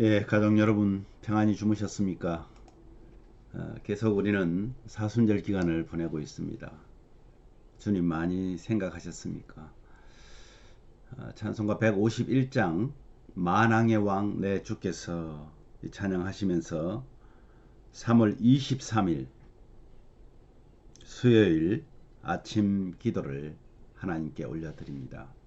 예, 가족 여러분 평안히 주무셨습니까? 어, 계속 우리는 사순절 기간을 보내고 있습니다. 주님 많이 생각하셨습니까? 어, 찬송가 151장 만왕의 왕 내 주께서 찬양하시면서 3월 23일 수요일 아침 기도를 하나님께 올려드립니다.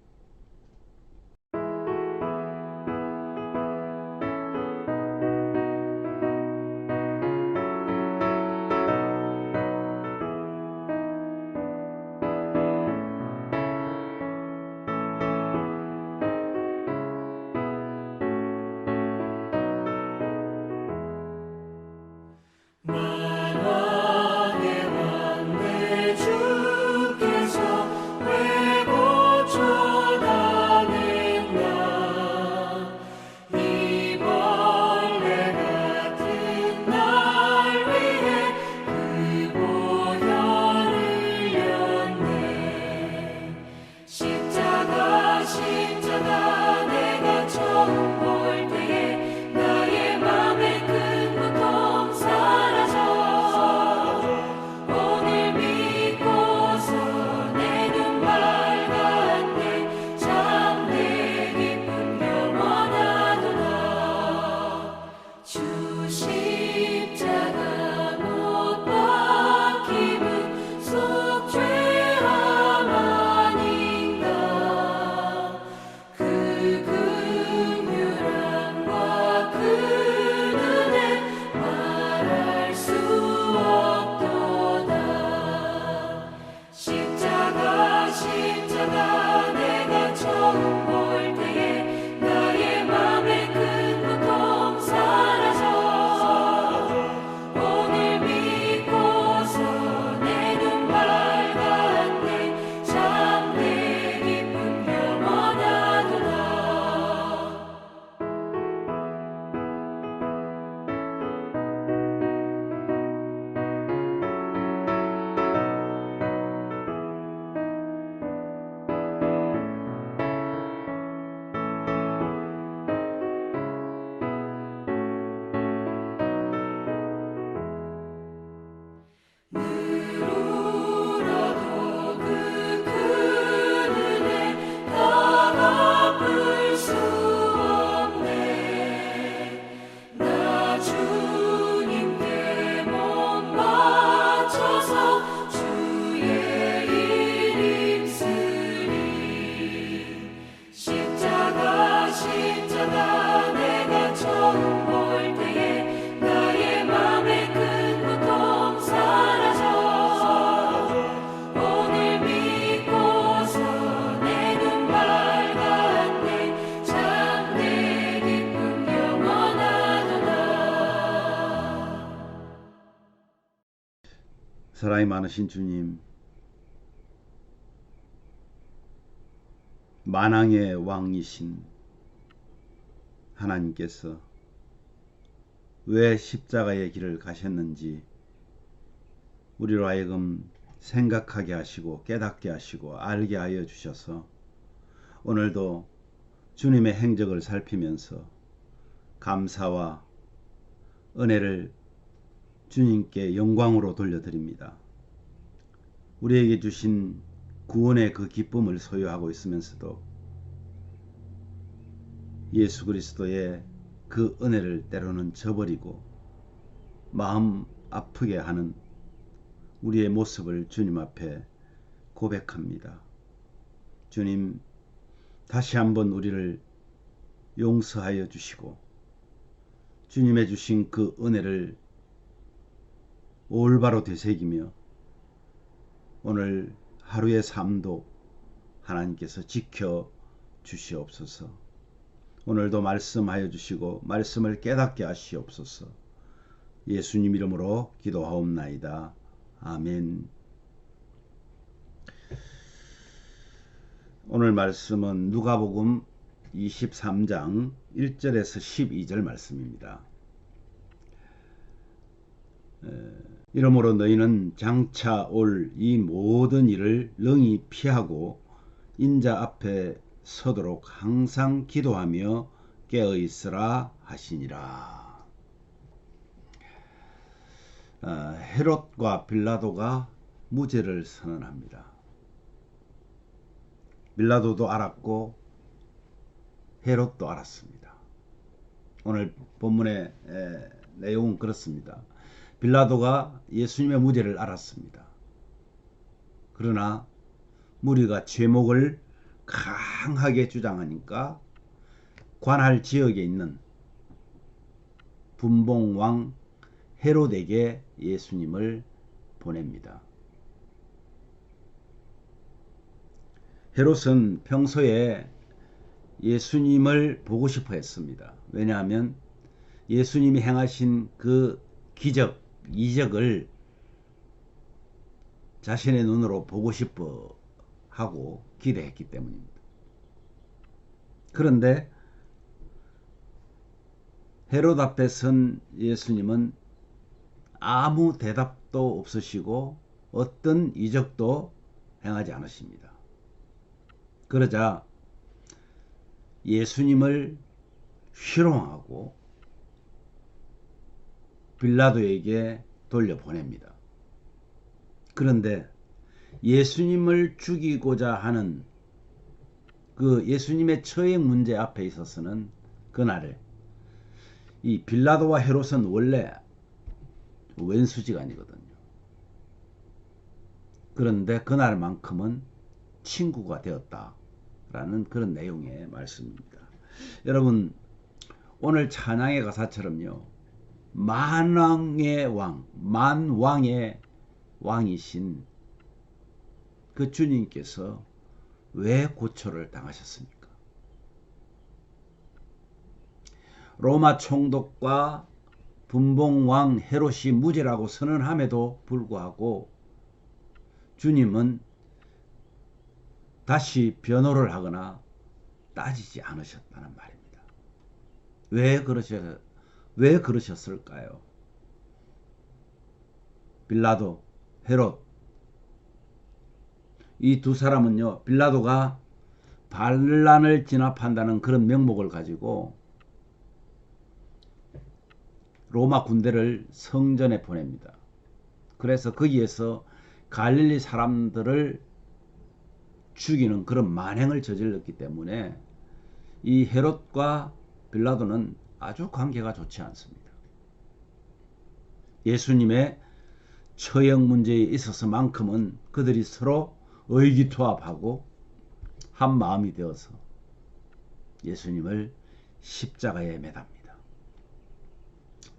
많으신 주님, 만왕의 왕이신 하나님께서 왜 십자가의 길을 가셨는지 우리로 하여금 생각하게 하시고 깨닫게 하시고 알게 하여 주셔서 오늘도 주님의 행적을 살피면서 감사와 은혜를 주님께 영광으로 돌려드립니다. 우리에게 주신 구원의 그 기쁨을 소유하고 있으면서도 예수 그리스도의 그 은혜를 때로는 저버리고 마음 아프게 하는 우리의 모습을 주님 앞에 고백합니다. 주님, 다시 한번 우리를 용서하여 주시고 주님의 주신 그 은혜를 올바로 되새기며 오늘 하루의 삶도 하나님께서 지켜 주시옵소서. 오늘도 말씀하여 주시고 말씀을 깨닫게 하시옵소서. 예수님 이름으로 기도하옵나이다. 아멘. 오늘 말씀은 누가복음 23장 1절에서 12절 말씀입니다. 이러므로 너희는 장차 올 이 모든 일을 능히 피하고 인자 앞에 서도록 항상 기도하며 깨어 있으라 하시니라. 어, 헤롯과 빌라도가 무죄를 선언합니다. 빌라도도 알았고 헤롯도 알았습니다. 오늘 본문의 에, 내용은 그렇습니다. 빌라도가 예수님의 무죄를 알았습니다. 그러나 무리가 죄목을 강하게 주장하니까 관할 지역에 있는 분봉왕 헤롯에게 예수님을 보냅니다. 헤롯은 평소에 예수님을 보고 싶어 했습니다. 왜냐하면 예수님이 행하신 그 기적, 이적을 자신의 눈으로 보고 싶어 하고 기대했기 때문입니다. 그런데 헤롯 앞에 선 예수님은 아무 대답도 없으시고 어떤 이적도 행하지 않으십니다. 그러자 예수님을 희롱하고 빌라도에게 돌려보냅니다. 그런데 예수님을 죽이고자 하는 그 예수님의 처형 문제 앞에 있어서는 그날에 이 빌라도와 헤롯은 원래 왼수지간이거든요. 그런데 그날만큼은 친구가 되었다라는 그런 내용의 말씀입니다. 여러분 오늘 찬양의 가사처럼요. 만왕의 왕, 만왕의 왕이신 그 주님께서 왜 고초를 당하셨습니까? 로마 총독과 분봉왕 헤롯이 무죄라고 선언함에도 불구하고 주님은 다시 변호를 하거나 따지지 않으셨다는 말입니다. 왜 그러셨, 왜 그러셨을까요? 빌라도, 헤롯, 이 두 사람은요, 빌라도가 반란을 진압한다는 그런 명목을 가지고 로마 군대를 성전에 보냅니다. 그래서 거기에서 갈릴리 사람들을 죽이는 그런 만행을 저질렀기 때문에 이 헤롯과 빌라도는 아주 관계가 좋지 않습니다. 예수님의 처형 문제에 있어서만큼은 그들이 서로 의기투합하고 한 마음이 되어서 예수님을 십자가에 매답니다.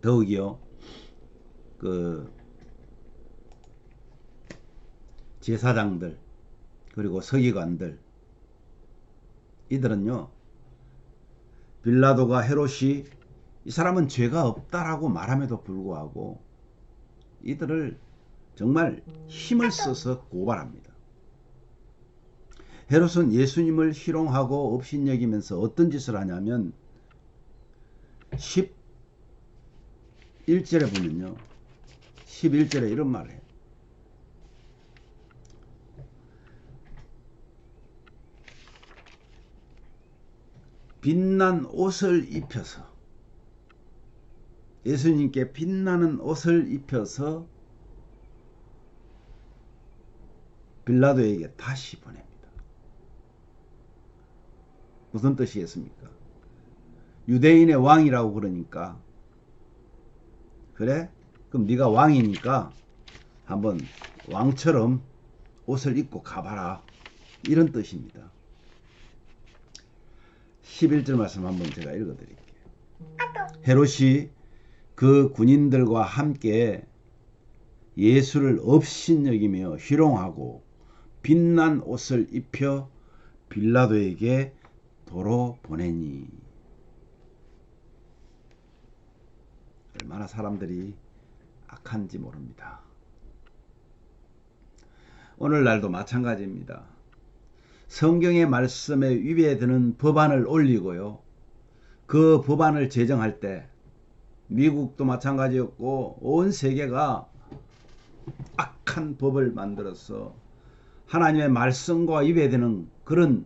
더욱이요, 그 제사장들 그리고 서기관들 이들은요 빌라도가 헤롯이 이 사람은 죄가 없다라고 말함에도 불구하고 이들을 정말 힘을 써서 고발합니다. 헤롯은 예수님을 희롱하고 업신여기면서 어떤 짓을 하냐면 11절에 보면요. 11절에 이런 말을 해요. 빛난 옷을 입혀서 예수님께 빛나는 옷을 입혀서 빌라도에게 다시 보냅니다. 무슨 뜻이겠습니까? 유대인의 왕이라고 그러니까 그래? 그럼 네가 왕이니까 한번 왕처럼 옷을 입고 가봐라 이런 뜻입니다. 11절 말씀 한번 제가 읽어드릴게요. 헤롯이 그 군인들과 함께 예수를 업신여기며 희롱하고 빛난 옷을 입혀 빌라도에게 도로 보내니 얼마나 사람들이 악한지 모릅니다. 오늘날도 마찬가지입니다. 성경의 말씀에 위배되는 법안을 올리고요. 그 법안을 제정할 때 미국도 마찬가지였고 온 세계가 악한 법을 만들어서 하나님의 말씀과 위배되는 그런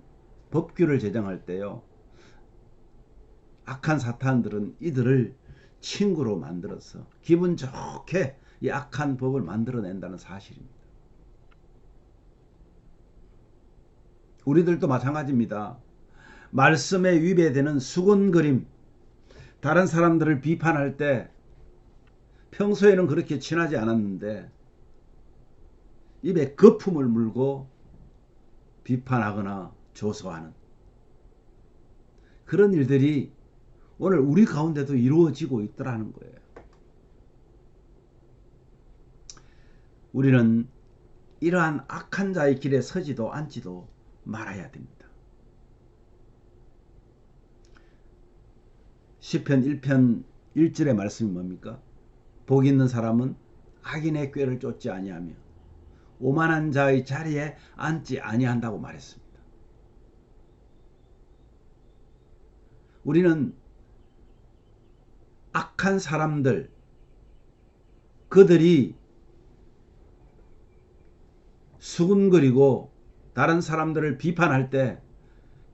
법규를 제정할 때요. 악한 사탄들은 이들을 친구로 만들어서 기분 좋게 이 악한 법을 만들어낸다는 사실입니다. 우리들도 마찬가지입니다. 말씀에 위배되는 수군거림, 다른 사람들을 비판할 때 평소에는 그렇게 친하지 않았는데 입에 거품을 물고 비판하거나 조소하는 그런 일들이 오늘 우리 가운데도 이루어지고 있더라는 거예요. 우리는 이러한 악한 자의 길에 서지도 앉지도 말아야 됩니다. 시편 1편 1절의 말씀이 뭡니까? 복 있는 사람은 악인의 꾀를 쫓지 아니하며 오만한 자의 자리에 앉지 아니한다고 말했습니다. 우리는 악한 사람들 그들이 수군거리고 다른 사람들을 비판할 때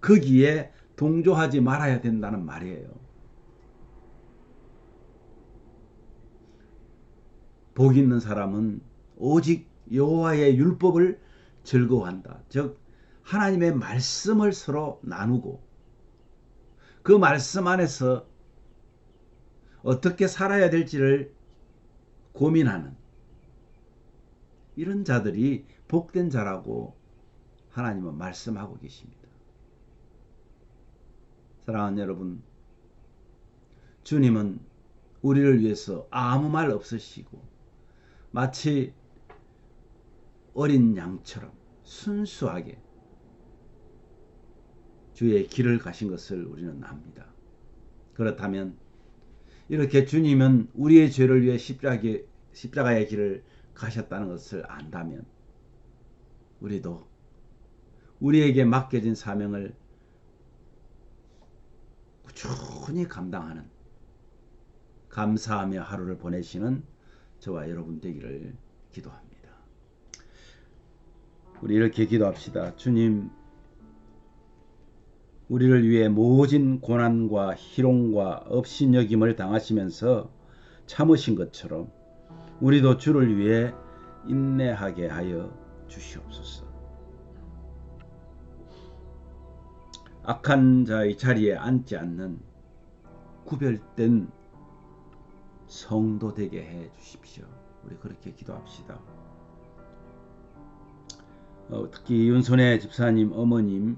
거기에 동조하지 말아야 된다는 말이에요. 복 있는 사람은 오직 여호와의 율법을 즐거워한다. 즉 하나님의 말씀을 서로 나누고 그 말씀 안에서 어떻게 살아야 될지를 고민하는 이런 자들이 복된 자라고 하나님은 말씀하고 계십니다. 사랑하는 여러분, 주님은 우리를 위해서 아무 말 없으시고 마치 어린 양처럼 순수하게 주의 길을 가신 것을 우리는 압니다. 그렇다면 이렇게 주님은 우리의 죄를 위해 십자가의, 길을 가셨다는 것을 안다면 우리도 우리에게 맡겨진 사명을 꾸준히 감당하는 감사하며 하루를 보내시는 저와 여러분 되기를 기도합니다. 우리 이렇게 기도합시다. 주님, 우리를 위해 모진 고난과 희롱과 업신여김을 당하시면서 참으신 것처럼 우리도 주를 위해 인내하게 하여 주시옵소서. 악한 자의 자리에 앉지 않는 구별된 성도 되게 해 주십시오. 우리 그렇게 기도합시다. 어, 특히 윤선혜 집사님 어머님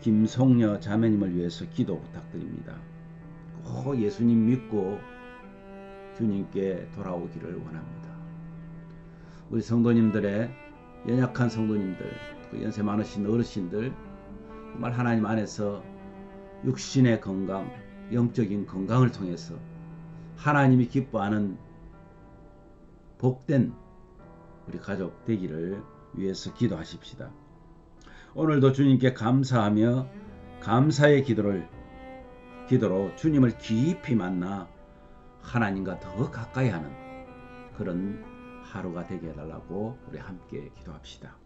김성녀 자매님을 위해서 기도 부탁드립니다. 꼭 예수님 믿고 주님께 돌아오기를 원합니다. 우리 성도님들의 연약한 성도님들, 그 연세 많으신 어르신들 정말 하나님 안에서 육신의 건강, 영적인 건강을 통해서 하나님이 기뻐하는 복된 우리 가족 되기를 위해서 기도하십시다. 오늘도 주님께 감사하며 감사의 기도를 기도로 주님을 깊이 만나 하나님과 더 가까이 하는 그런 하루가 되게 해달라고 우리 함께 기도합시다.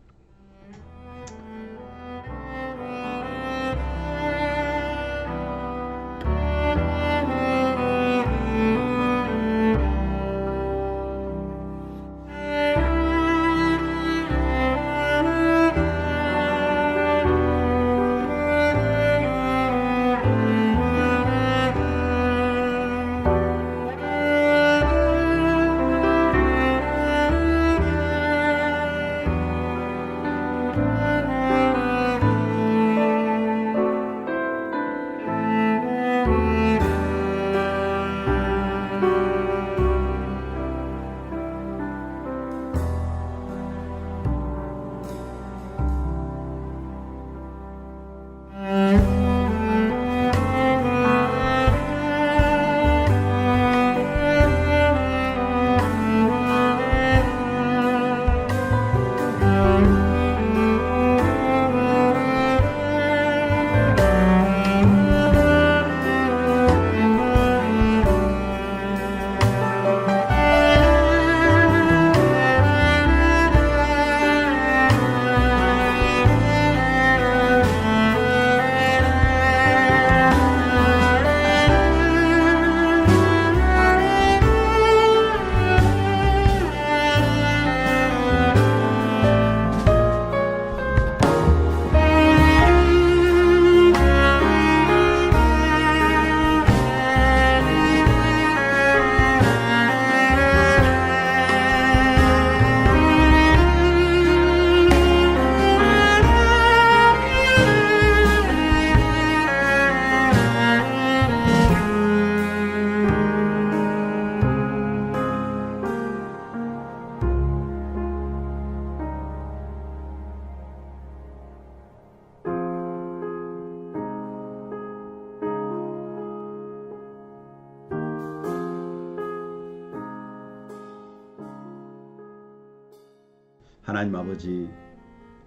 하나님 아버지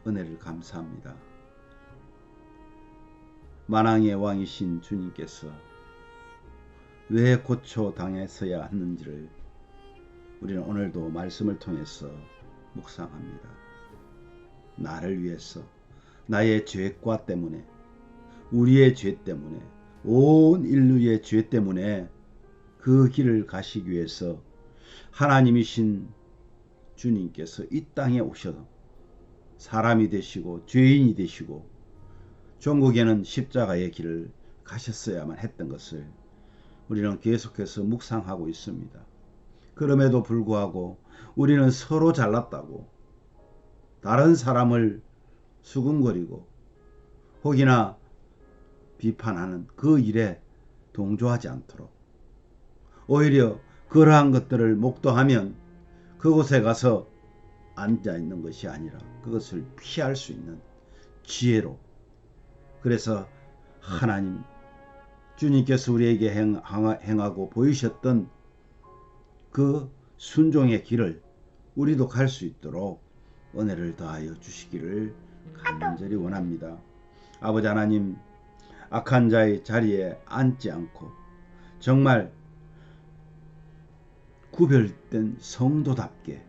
은혜를 감사합니다. 만왕의 왕이신 주님께서 왜 고초 당했어야 하는지를 우리는 오늘도 말씀을 통해서 묵상합니다. 나를 위해서 나의 죄과 때문에 우리의 죄 때문에 온 인류의 죄 때문에 그 길을 가시기 위해서 하나님이신 주님께서 이 땅에 오셔서 사람이 되시고 죄인이 되시고 종국에는 십자가의 길을 가셨어야만 했던 것을 우리는 계속해서 묵상하고 있습니다. 그럼에도 불구하고 우리는 서로 잘났다고 다른 사람을 수근거리고 혹이나 비판하는 그 일에 동조하지 않도록 오히려 그러한 것들을 목도하면 그곳에 가서 앉아 있는 것이 아니라 그것을 피할 수 있는 지혜로 그래서 하나님 주님께서 우리에게 행, 행하고 보이셨던 그 순종의 길을 우리도 갈 수 있도록 은혜를 더하여 주시기를 간절히 원합니다. 아버지 하나님 악한 자의 자리에 앉지 않고 정말 구별된 성도답게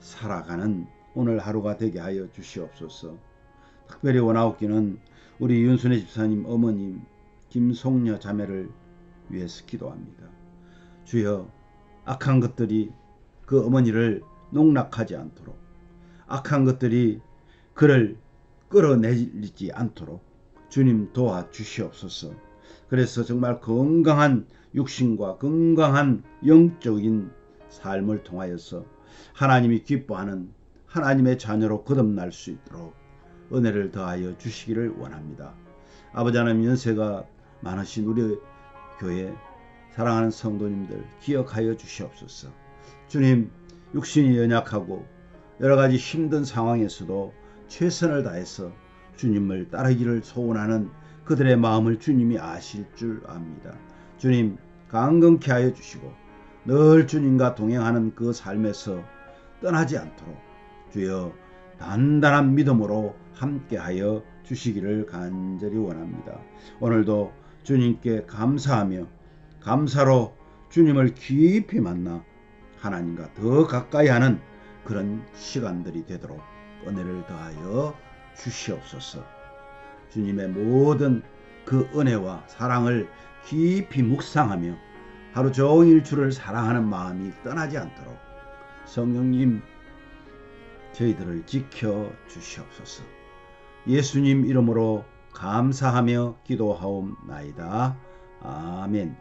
살아가는 오늘 하루가 되게 하여 주시옵소서. 특별히 원하옵기는 우리 윤순혜 집사님 어머님 김송녀 자매를 위해서 기도합니다. 주여 악한 것들이 그 어머니를 농락하지 않도록 악한 것들이 그를 끌어내리지 않도록 주님 도와 주시옵소서. 그래서 정말 건강한 육신과 건강한 영적인 삶을 통하여서 하나님이 기뻐하는 하나님의 자녀로 거듭날 수 있도록 은혜를 더하여 주시기를 원합니다. 아버지 하나님 연세가 많으신 우리 교회 사랑하는 성도님들 기억하여 주시옵소서. 주님 육신이 연약하고 여러 가지 힘든 상황에서도 최선을 다해서 주님을 따르기를 소원하는 그들의 마음을 주님이 아실 줄 압니다. 주님 강건케 하여 주시고 늘 주님과 동행하는 그 삶에서 떠나지 않도록 주여 단단한 믿음으로 함께하여 주시기를 간절히 원합니다. 오늘도 주님께 감사하며 감사로 주님을 깊이 만나 하나님과 더 가까이 하는 그런 시간들이 되도록 은혜를 더하여 주시옵소서. 주님의 모든 그 은혜와 사랑을 깊이 묵상하며 하루 종일 주를 사랑하는 마음이 떠나지 않도록 성령님 저희들을 지켜 주시옵소서. 예수님 이름으로 감사하며 기도하옵나이다. 아멘.